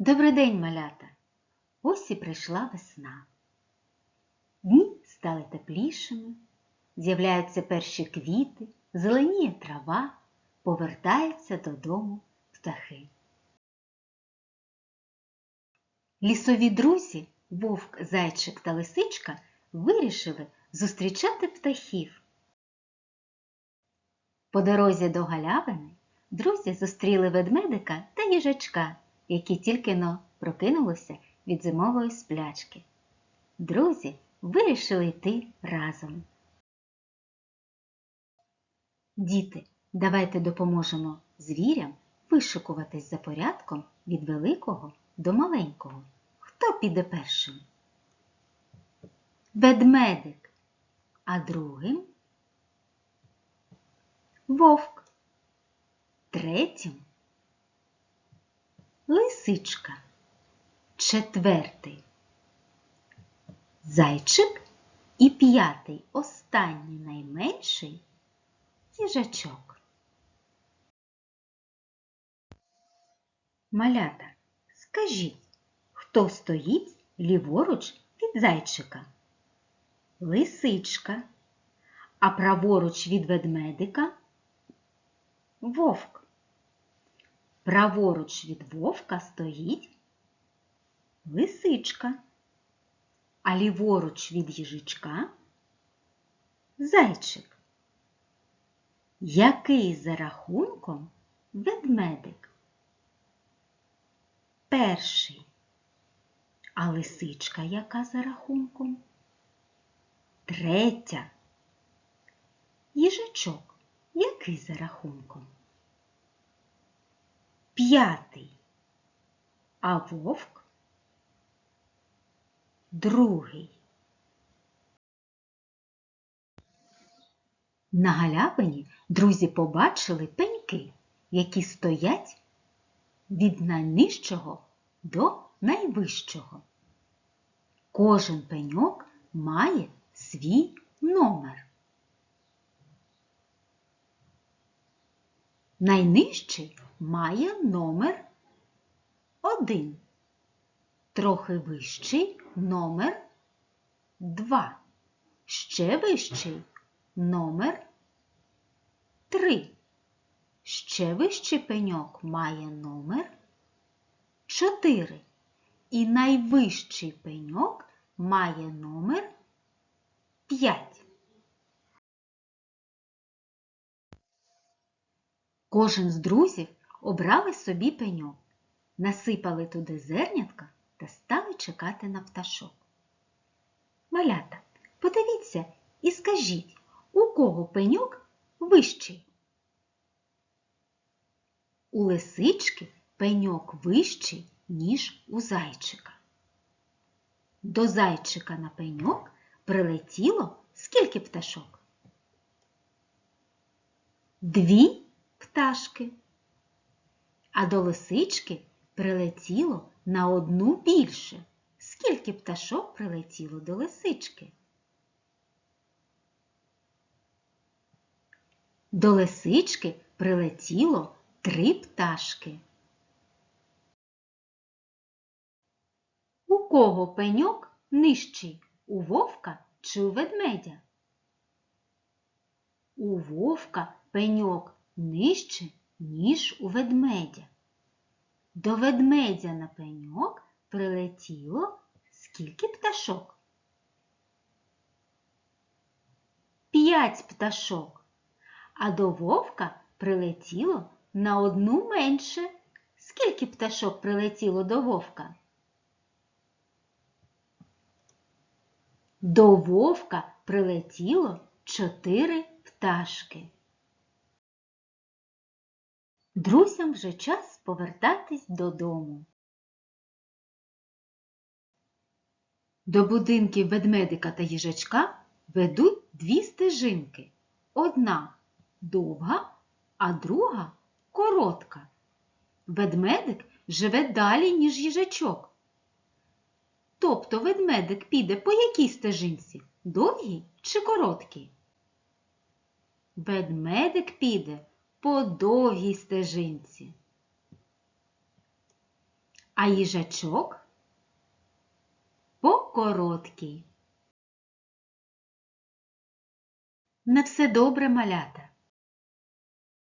Добрий день, малята! Ось і прийшла весна. Дні стали теплішими, з'являються перші квіти, зеленіє трава, повертаються додому птахи. Лісові друзі, вовк, зайчик та лисичка вирішили зустрічати птахів. По дорозі до галявини друзі зустріли ведмедика та їжачка, які тільки но прокинулися від зимової сплячки. Друзі вирішили йти разом. Діти, давайте допоможемо звірям вишикуватись за порядком від великого до маленького. Хто піде першим? Ведмедик, а другим вовк, третім лисичка, четвертий зайчик і п'ятий, останній найменший їжачок. Малята, скажіть, хто стоїть ліворуч від зайчика? Лисичка, а праворуч від ведмедика вовк. Праворуч від вовка стоїть лисичка, а ліворуч від їжачка зайчик. Який за рахунком ведмедик? Перший. А лисичка яка за рахунком? Третя. Їжачок який за рахунком? П'ятий. А вовк другий. На галявині друзі побачили пеньки, які стоять від найнижчого до найвищого. Кожен пеньок має свій номер. Найнижчий має номер 1, трохи вищий номер 2, ще вищий номер 3. Ще вищий пеньок має номер 4. І найвищий пеньок має номер 5. Кожен з друзів обрали собі пеньок, насипали туди зернятка та стали чекати на пташок. Малята, подивіться і скажіть, у кого пеньок вищий? У лисички пеньок вищий, ніж у зайчика. До зайчика на пеньок прилетіло скільки пташок? Дві пташки. А до лисички прилетіло на одну більше. Скільки пташок прилетіло до лисички? До лисички прилетіло три пташки. У кого пеньок нижчий? У вовка чи у ведмедя? У вовка пеньок нижче, ніж у ведмедя. До ведмедя на пеньок прилетіло скільки пташок? П'ять пташок. А до вовка прилетіло на одну менше. Скільки пташок прилетіло до вовка? До вовка прилетіло чотири пташки. Друзям вже час повертатись додому. До будинків ведмедика та їжачка ведуть дві стежинки. Одна довга, а друга коротка. Ведмедик живе далі, ніж їжачок. Тобто ведмедик піде по якій стежинці? Довгій чи короткій? Ведмедик піде по довгій стежинці. а їжачок по короткій. Не все добре, малята.